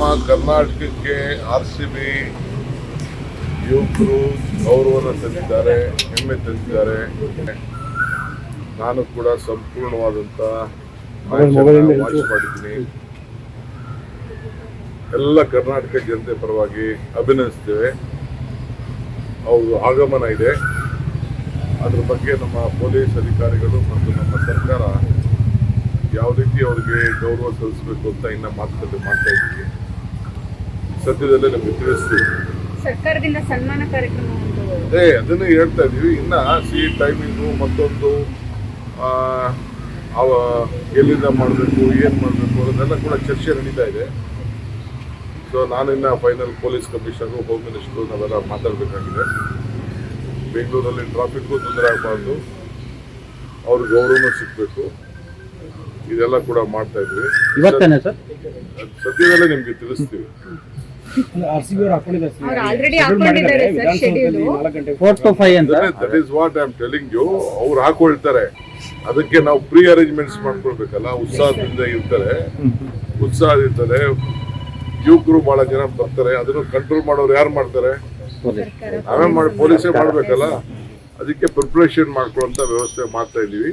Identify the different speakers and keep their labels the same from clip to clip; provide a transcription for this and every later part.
Speaker 1: ನಮ್ಮ ಕರ್ನಾಟಕಕ್ಕೆ R C B ಯುವಕರು ಗೌರವನ ತಂದಿದ್ದಾರೆ ಹೆಮ್ಮೆ ತಂದಿದ್ದಾರೆ. ನಾನು ಕೂಡ ಸಂಪೂರ್ಣವಾದಂತ ವಾಚ್ ಮಾಡಿದ್ದೀನಿ. ಎಲ್ಲ ಕರ್ನಾಟಕ ಜನತೆ ಪರವಾಗಿ ಅಭಿನಂದಿಸ್ತೇವೆ. ಅವರು ಆಗಮನ ಇದೆ. ಅದ್ರ ಬಗ್ಗೆ ನಮ್ಮ ಪೊಲೀಸ್ ಅಧಿಕಾರಿಗಳು ಮತ್ತು ನಮ್ಮ ಸರ್ಕಾರ ಯಾವ ರೀತಿ ಅವರಿಗೆ ಗೌರವ ಸಲ್ಲಿಸಬೇಕು ಅಂತ ಇನ್ನ ಮಾತುಕತೆ ಮಾಡ್ತಾ ಇದ್ದೀವಿ. ಸದ್ಯದಲ್ಲೇ ನಮಗೆ ತಿಳಿಸ್ತೀವಿ
Speaker 2: ಸರ್ಕಾರದಿಂದ ಸನ್ಮಾನ ಕಾರ್ಯಕ್ರಮ ಒಂದು
Speaker 1: ಅದೇ ಅದನ್ನು ಹೇಳ್ತಾ ಇದೀವಿ. ಇನ್ನ ಸಿ ಟೈಮಿಂಗು ಮತ್ತೊಂದು ಆ, ಅವ ಎಲ್ಲಿಂದ ಮಾಡಬೇಕು ಏನು ಮಾಡಬೇಕು ಅನ್ನೋದೆಲ್ಲ ಕೂಡ ಚರ್ಚೆ ನಡೀತಾ ಇದೆ. ಸೊ ಇನ್ನ final police commissioner home minister ನಾವೆಲ್ಲ ಮಾತಾಡಬೇಕಾಗಿದೆ. ಬೆಂಗಳೂರಲ್ಲಿ ಟ್ರಾಫಿಕ್ಗೂ ತೊಂದರೆ ಆಗಬಾರ್ದು. ಅವ್ರ ಗೌರವನೂ ಸಿಗಬೇಕು. ಇದೆಲ್ಲ ಕೂಡ ಮಾಡ್ತಾ ಇದ್ವಿ.
Speaker 3: ಇವತ್ತೇನೆ ಸರ್?
Speaker 1: ಅದ್ ಸದ್ಯದಲ್ಲೇ ನಿಮ್ಗೆ ತಿಳಿಸ್ತೀವಿ.
Speaker 4: ಆರ್ ಸಿ ಬಿ ಅವ್ರು ಹಾಕೊಂಡಿದ್ದಾರೆ ಸರ್.
Speaker 2: ಅವ್ರು already ಹಾಕೊಂಡಿದ್ದಾರೆ ಸರ್ schedule.
Speaker 4: ನಾಲ್ಕು ಗಂಟೆ
Speaker 3: ಫೋರ್ ಟು ಫೈವ್ ಅಂತ
Speaker 1: that is what I am telling you ಅವ್ರು ಹಾಕೊಳ್ತಾರೆ. ಅದಕ್ಕೆ ನಾವು ಪ್ರೀ ಅರೇಂಜ್ಮೆಂಟ್ಸ್ ಮಾಡ್ಕೊಳ್ಬೇಕಲ್ಲ ಉತ್ಸಾಹದಿಂದ ಇರ್ತಾರೆ. ಉತ್ಸಾಹ ಇರ್ತಾರೆ. ಯುವಕರು ಬಹಳ ಜನ ಬರ್ತಾರೆ. ಅದನ್ನು ಕಂಟ್ರೋಲ್ ಮಾಡೋರು ಯಾರು ಮಾಡ್ತಾರೆ?
Speaker 2: ಆಮೇಲೆ
Speaker 1: ನಾವೇ ಮಾಡಿ ಪೊಲೀಸೇ ಮಾಡ್ಬೇಕಲ್ಲ? ಅದಕ್ಕೆ ಪ್ರಿಪ್ರೇಷನ್ ಮಾಡ್ಕೊಳ್ಳೋಂಥ ವ್ಯವಸ್ಥೆ ಮಾಡ್ತಾ ಇದ್ದೀವಿ.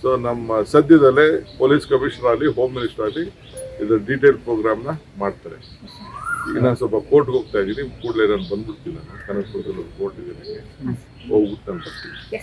Speaker 1: ಸೊ ನಮ್ಮ ಸದ್ಯದಲ್ಲೇ ಪೊಲೀಸ್ ಕಮಿಷನರ್ ಆಗಲಿ ಹೋಮ್ ಮಿನಿಸ್ಟರ್ ಆಗಲಿ ಇದರ ಡೀಟೇಲ್ ಪ್ರೋಗ್ರಾಮ್ನ ಮಾಡ್ತಾರೆ. ಈಗ ನಾನು ಸ್ವಲ್ಪ ಕೋರ್ಟ್ಗೆ ಹೋಗ್ತಾ ಇದ್ದೀನಿ ಕೂಡಲೇ ನಾನು ಬಂದ್ಬಿಡ್ತೀನಿ ನಾನು. ಕನಕಪುರದಲ್ಲಿ ಕೋರ್ಟ್ ಇದೆ ನನಗೆ ಹೋಗ್ಬಿಟ್ಟು ನಾನು ಬರ್ತೀನಿ